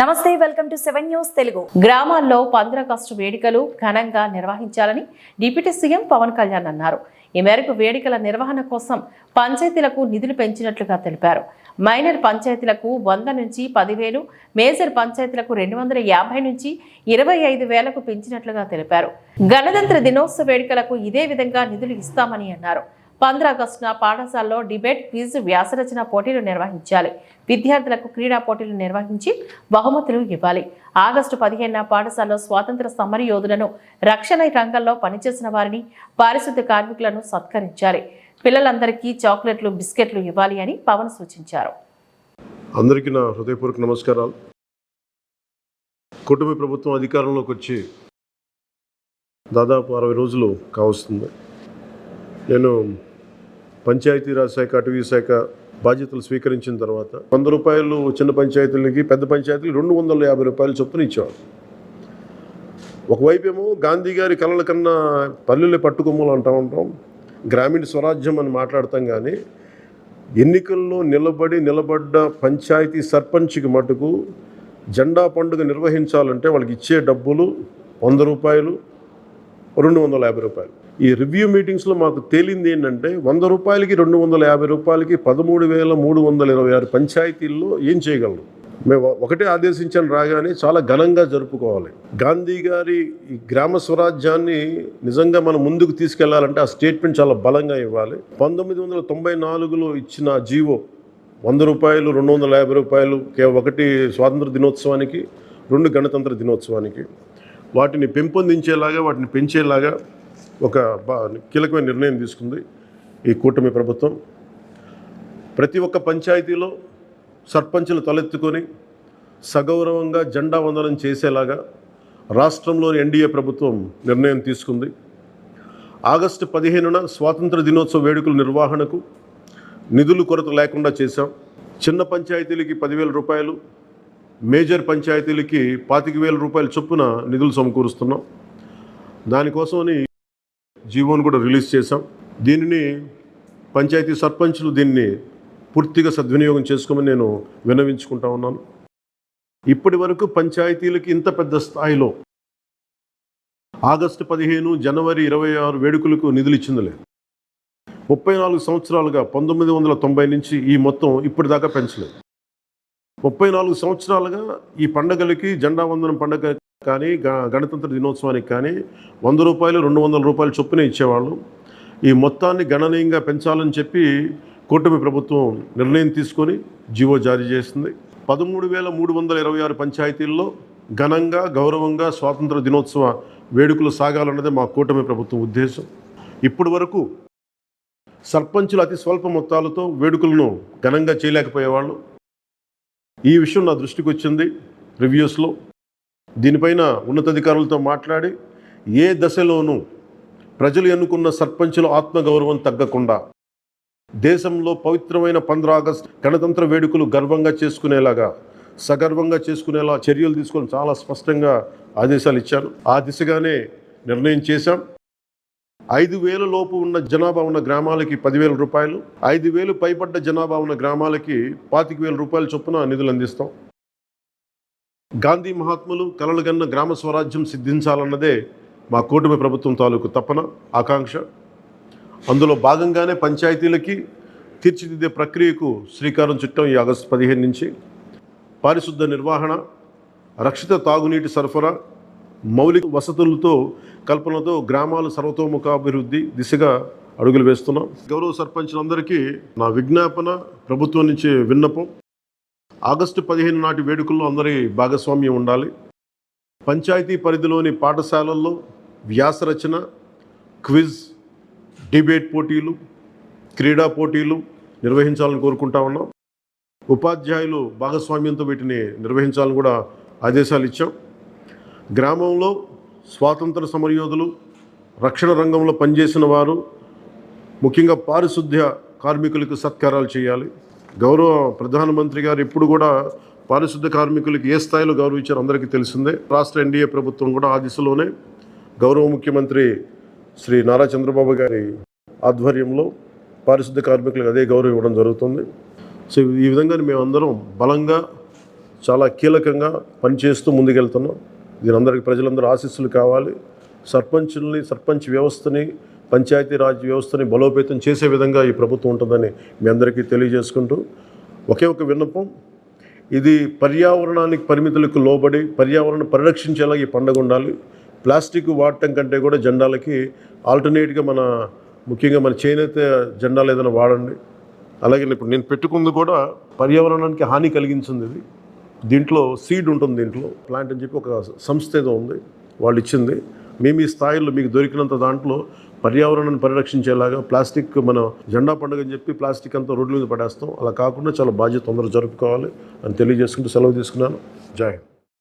నమస్తే welcome to seven news Telugu. గ్రామాల్లో పంద్రగస్టు వేడుకలు ఘనంగా నిర్వహించాలని డిప్యూటీ సీఎం పవన్ కళ్యాణ్ అన్నారు. ఈ మేరకు వేడుకల నిర్వహణ కోసం పంచాయతీలకు నిధులు పెంచినట్లుగా తెలిపారు. మైనర్ పంచాయతీలకు వంద నుంచి పదివేలు మేజర్ పంచాయతీలకు రెండు వందల యాభై నుంచి ఇరవై ఐదు వేలకు పెంచినట్లుగా తెలిపారు. గణతంత్ర దినోత్సవ వేడుకలకు ఇదే విధంగా నిధులు ఇస్తామని అన్నారు. పంద్ర ఆగస్టున పాఠశాలలో డిబేట్ క్విజ్ వ్యాసరచన పోటీలు నిర్వహించాలి. విద్యార్థులకు క్రీడా పోటీలు నిర్వహించి బహుమతులు ఇవ్వాలి. ఆగస్టు పదిహేనున పాఠశాలలో స్వాతంత్ర సమర యోధులను రక్షణ రంగంలో పనిచేసిన వారిని పారిశుద్ధ్య కార్మికులను సత్కరించాలి. పిల్లలందరికీ చాక్లెట్లు బిస్కెట్లు ఇవ్వాలి అని పవన్ సూచించారు. అందరికీ నా హృదయపూర్వక నమస్కారాలు. కుటుంబ ప్రభుత్వం అధికారంలోకి వచ్చి దాదాపు అరవై రోజులు కావస్తుంది. నేను పంచాయతీరాజ్ శాఖ అటవీ శాఖ బాధ్యతలు స్వీకరించిన తర్వాత వంద రూపాయలు చిన్న పంచాయతీలకి పెద్ద పంచాయతీలు రెండు వందల యాభై రూపాయలు చొప్పున ఇచ్చేవాడు ఒకవైపేమో గాంధీ గారి కళల కన్నా పల్లెలే పట్టుకొమ్మలు అంటూ ఉంటాం గ్రామీణ స్వరాజ్యం అని మాట్లాడతాం కానీ ఎన్నికల్లో నిలబడి నిలబడ్డ పంచాయతీ సర్పంచ్కి మటుకు జెండా పండుగ నిర్వహించాలంటే వాళ్ళకి ఇచ్చే డబ్బులు వంద రూపాయలు రెండు వందల యాభై రూపాయలు. ఈ రివ్యూ మీటింగ్స్లో మాకు తేలింది ఏంటంటే వంద రూపాయలకి రెండు వందల యాభై రూపాయలకి పదమూడు వేల మూడు వందల ఇరవై ఆరు పంచాయతీల్లో ఏం చేయగలరు? మేము ఒకటే ఆదేశించాను రాగానే చాలా ఘనంగా జరుపుకోవాలి. గాంధీ గారి ఈ గ్రామ స్వరాజ్యాన్ని నిజంగా మనం ముందుకు తీసుకెళ్ళాలంటే ఆ స్టేట్మెంట్ చాలా బలంగా ఇవ్వాలి. పంతొమ్మిది వందల తొంభై నాలుగులో ఇచ్చిన జీవో వంద రూపాయలు రెండు వందల యాభై రూపాయలు కే- ఒకటి స్వాతంత్ర దినోత్సవానికి రెండు గణతంత్ర దినోత్సవానికి వాటిని పెంపొందించేలాగా వాటిని పెంచేలాగా ఒక బా కీలకమైన నిర్ణయం తీసుకుంది ఈ కూటమి ప్రభుత్వం. ప్రతి ఒక్క పంచాయతీలో సర్పంచులు తలెత్తుకొని సగౌరవంగా జెండా వందనం చేసేలాగా రాష్ట్రంలోని ఎన్డీఏ ప్రభుత్వం నిర్ణయం తీసుకుంది. ఆగస్టు పదిహేనున స్వాతంత్ర దినోత్సవ వేడుకల నిర్వహణకు నిధులు కొరత లేకుండా చేశాం. చిన్న పంచాయతీలకి పదివేల రూపాయలు మేజర్ పంచాయతీలకి పాతిక వేల రూపాయల చొప్పున నిధులు సమకూరుస్తున్నాం. దానికోసమని జీవోను కూడా రిలీజ్ చేశాం. దీనిని పంచాయతీ సర్పంచులు దీన్ని పూర్తిగా సద్వినియోగం చేసుకోమని నేను విన్నవించుకుంటా ఉన్నాను. ఇప్పటి వరకు పంచాయతీలకి ఇంత పెద్ద స్థాయిలో ఆగస్టు పదిహేను జనవరి ఇరవై ఆరు వేడుకలకు నిధులు ఇచ్చిందిలే ముప్పై నాలుగు సంవత్సరాలుగా పంతొమ్మిది వందల తొంభై నుంచి ఈ మొత్తం ఇప్పటిదాకా పెంచలేదు. ముప్పై నాలుగు సంవత్సరాలుగా ఈ పండగలకి జెండా వందనం పండుగ కానీ గణతంత్ర దినోత్సవానికి కానీ వంద రూపాయలు రెండు వందల రూపాయలు చొప్పున ఇచ్చేవాళ్ళు. ఈ మొత్తాన్ని గణనీయంగా పెంచాలని చెప్పి కూటమి ప్రభుత్వం నిర్ణయం తీసుకొని జీవో జారీ చేసింది. పదమూడు వేల మూడు వందల ఇరవై ఆరు పంచాయతీల్లో ఘనంగా గౌరవంగా స్వాతంత్ర దినోత్సవ వేడుకలు సాగాలన్నదే మా కూటమి ప్రభుత్వం ఉద్దేశం. ఇప్పటి వరకు సర్పంచులు అతి స్వల్ప మొత్తాలతో వేడుకలను ఘనంగా చేయలేకపోయేవాళ్ళు. ఈ విషయం నా దృష్టికి వచ్చింది రివ్యూస్లో దీనిపైన ఉన్నతాధికారులతో మాట్లాడి ఏ దశలోనూ ప్రజలు ఎన్నుకున్న సర్పంచుల ఆత్మగౌరవం తగ్గకుండా దేశంలో పవిత్రమైన పంద్ర ఆగస్ట్ గణతంత్ర వేడుకలు గర్వంగా చేసుకునేలాగా సగర్వంగా చేసుకునేలా చర్యలు తీసుకొని చాలా స్పష్టంగా ఆదేశాలు ఇచ్చాను ఆ దిశగానే నిర్ణయం చేశాం. ఐదు వేల లోపు ఉన్న జనాభా ఉన్న గ్రామాలకి పదివేల రూపాయలు ఐదు వేలు పైబడ్డ జనాభా ఉన్న గ్రామాలకి పాతిక వేల రూపాయల చొప్పున నిధులు అందిస్తాం. గాంధీ మహాత్ములు కలలుగన్న గ్రామ స్వరాజ్యం సిద్ధించాలన్నదే మా కూటమి ప్రభుత్వం తాలూకు తపన ఆకాంక్ష. అందులో భాగంగానే పంచాయతీలకి తీర్చిదిద్దే ప్రక్రియకు శ్రీకారం చుట్టం ఈ ఆగస్టు పదిహేను నుంచి. పారిశుద్ధ నిర్వహణ రక్షిత తాగునీటి సరఫరా మౌలిక వసతులతో కల్పనతో గ్రామాల సర్వతోముఖాభివృద్ధి దిశగా అడుగులు వేస్తున్నాం. గౌరవ సర్పంచులందరికీ నా విజ్ఞాపన ప్రభుత్వం నుంచి విన్నపం. ఆగస్టు పదిహేను నాటి వేడుకల్లో అందరి భాగస్వామ్యం ఉండాలి. పంచాయతీ పరిధిలోని పాఠశాలల్లో వ్యాసరచన క్విజ్ డిబేట్ పోటీలు క్రీడా పోటీలు నిర్వహించాలని కోరుకుంటా ఉన్నాం. ఉపాధ్యాయులు భాగస్వామ్యంతో వీటిని నిర్వహించాలని కూడా ఆదేశాలు ఇచ్చాం. గ్రామంలో స్వాతంత్ర సమరయోధులు రక్షణ రంగంలో పనిచేసిన వారు ముఖ్యంగా పారిశుద్ధ్య కార్మికులకు సత్కారాలు చేయాలి. గౌరవ ప్రధానమంత్రి గారు ఇప్పుడు కూడా పారిశుద్ధ్య కార్మికులకు ఏ స్థాయిలో గౌరవించారు అందరికీ తెలిసిందే. రాష్ట్ర ఎన్డీఏ ప్రభుత్వం కూడా ఆ దిశలోనే గౌరవ ముఖ్యమంత్రి శ్రీ నారా చంద్రబాబు గారి ఆధ్వర్యంలో పారిశుద్ధ కార్మికులకు అదే గౌరవం ఇవ్వడం జరుగుతుంది. సో ఈ విధంగా మేమందరం బలంగా చాలా కీలకంగా పనిచేస్తూ ముందుకెళ్తున్నాం. దీనిందరికీ ప్రజలందరూ ఆశీస్సులు కావాలి. సర్పంచుల్ని సర్పంచ్ వ్యవస్థని పంచాయతీరాజ్ వ్యవస్థని బలోపేతం చేసే విధంగా ఈ ప్రభుత్వం ఉంటుందని మీ అందరికీ తెలియజేసుకుంటూ ఒకే ఒక విన్నపం. ఇది పర్యావరణానికి పరిమితులకు లోబడి పర్యావరణం పరిరక్షించేలా ఈ పండుగ ఉండాలి. ప్లాస్టిక్ వాడటం కంటే కూడా జెండాలకి ఆల్టర్నేట్గా మన ముఖ్యంగా మన చేనేత జెండాలు ఏదైనా వాడండి. అలాగే ఇప్పుడు నేను పెట్టుకుంది కూడా పర్యావరణానికి హాని కలిగించింది ఇది. దీంట్లో సీడ్ ఉంటుంది దీంట్లో. ప్లాంట్ అని చెప్పి ఒక సంస్థ ఏదో ఉంది వాళ్ళు ఇచ్చింది. మేము ఈ స్థాయిలో మీకు దొరికినంత దాంట్లో పర్యావరణాన్ని పరిరక్షించేలాగా ప్లాస్టిక్ మన జెండా పండుగ అని చెప్పి ప్లాస్టిక్ అంతా రోడ్ల మీద పడేస్తాం. అలా కాకుండా చాలా బాధ్యత తొందరగా జరుపుకోవాలి అని తెలియజేసుకుంటూ సెలవు తీసుకున్నాను. జాయిన్